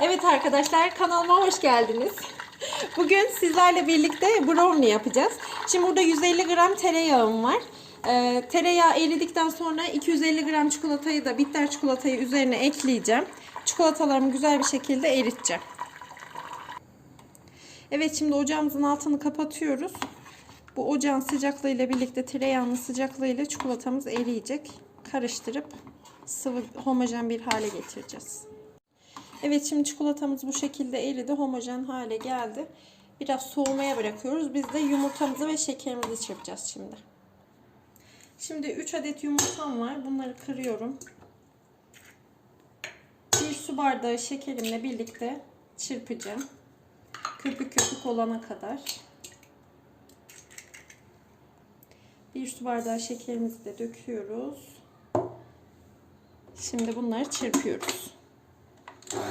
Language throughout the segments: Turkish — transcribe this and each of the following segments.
Evet arkadaşlar kanalıma hoş geldiniz. Bugün sizlerle birlikte brownie yapacağız. Şimdi burada 150 gram tereyağım var. Ee, tereyağı eridikten sonra 250 gram çikolatayı da bitter çikolatayı üzerine ekleyeceğim. Çikolatalarımı güzel bir şekilde eriteceğim. Evet şimdi ocağımızın altını kapatıyoruz. Bu ocağın sıcaklığıyla birlikte tereyağının sıcaklığıyla çikolatamız eriyecek. Karıştırıp sıvı homojen bir hale getireceğiz. Evet şimdi çikolatamız bu şekilde eridi. Homojen hale geldi. Biraz soğumaya bırakıyoruz. Biz de yumurtamızı ve şekerimizi çırpacağız şimdi. Şimdi 3 adet yumurtam var. Bunları kırıyorum. Bir su bardağı şekerimle birlikte çırpacağım. Köpük köpük olana kadar. Bir su bardağı şekerimizi de döküyoruz. Şimdi bunları çırpıyoruz. Evet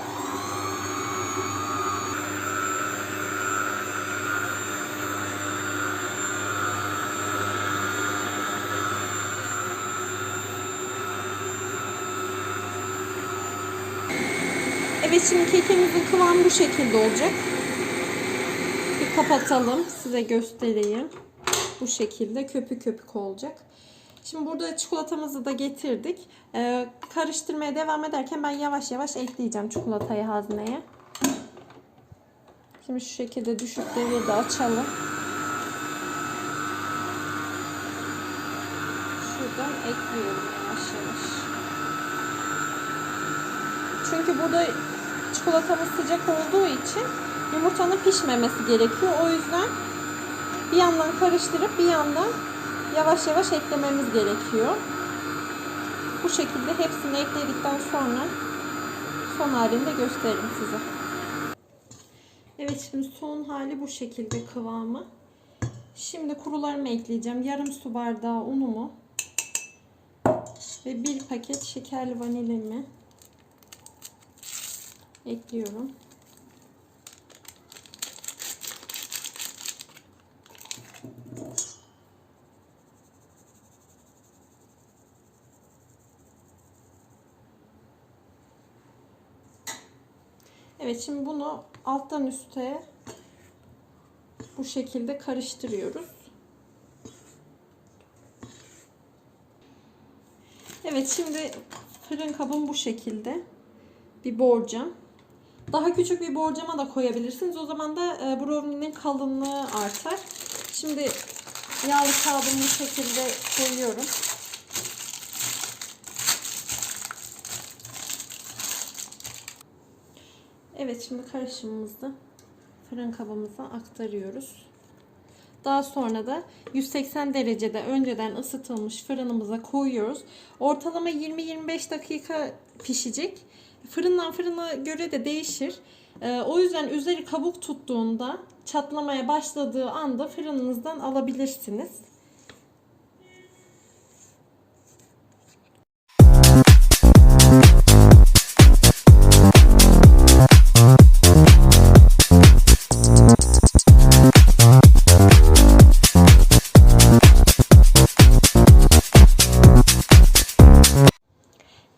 şimdi kekimizin kıvamı bu şekilde olacak. Bir kapatalım size göstereyim. Bu şekilde köpük köpük olacak. Şimdi burada çikolatamızı da getirdik. Ee, karıştırmaya devam ederken ben yavaş yavaş ekleyeceğim çikolatayı hazneye. Şimdi şu şekilde düşük devirde açalım. Şuradan ekliyorum yavaş yavaş. Çünkü burada çikolatamız sıcak olduğu için yumurtanın pişmemesi gerekiyor. O yüzden bir yandan karıştırıp bir yandan yavaş yavaş eklememiz gerekiyor. Bu şekilde hepsini ekledikten sonra son halini de gösteririm size. Evet şimdi son hali bu şekilde kıvamı. Şimdi kurularımı ekleyeceğim. Yarım su bardağı unumu ve bir paket şekerli vanilimi ekliyorum. Evet şimdi bunu alttan üste bu şekilde karıştırıyoruz. Evet şimdi fırın kabım bu şekilde bir borcam. Daha küçük bir borcama da koyabilirsiniz. O zaman da e, brownie'nin kalınlığı artar. Şimdi yağlı kağıdımı bu şekilde koyuyorum. Evet şimdi karışımımızı fırın kabımıza aktarıyoruz. Daha sonra da 180 derecede önceden ısıtılmış fırınımıza koyuyoruz. Ortalama 20-25 dakika pişecek. Fırından fırına göre de değişir. Ee, o yüzden üzeri kabuk tuttuğunda çatlamaya başladığı anda fırınınızdan alabilirsiniz.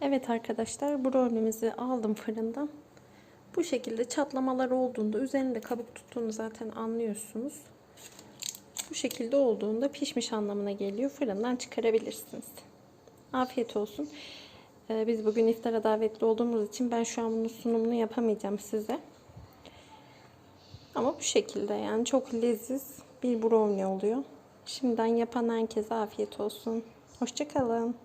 Evet arkadaşlar brownie'mizi aldım fırından. Bu şekilde çatlamalar olduğunda üzerinde kabuk tuttuğunu zaten anlıyorsunuz. Bu şekilde olduğunda pişmiş anlamına geliyor. Fırından çıkarabilirsiniz. Afiyet olsun. Ee, biz bugün iftara davetli olduğumuz için ben şu an bunun sunumunu yapamayacağım size. Ama bu şekilde yani çok leziz bir brownie oluyor. Şimdiden yapan herkese afiyet olsun. Hoşçakalın.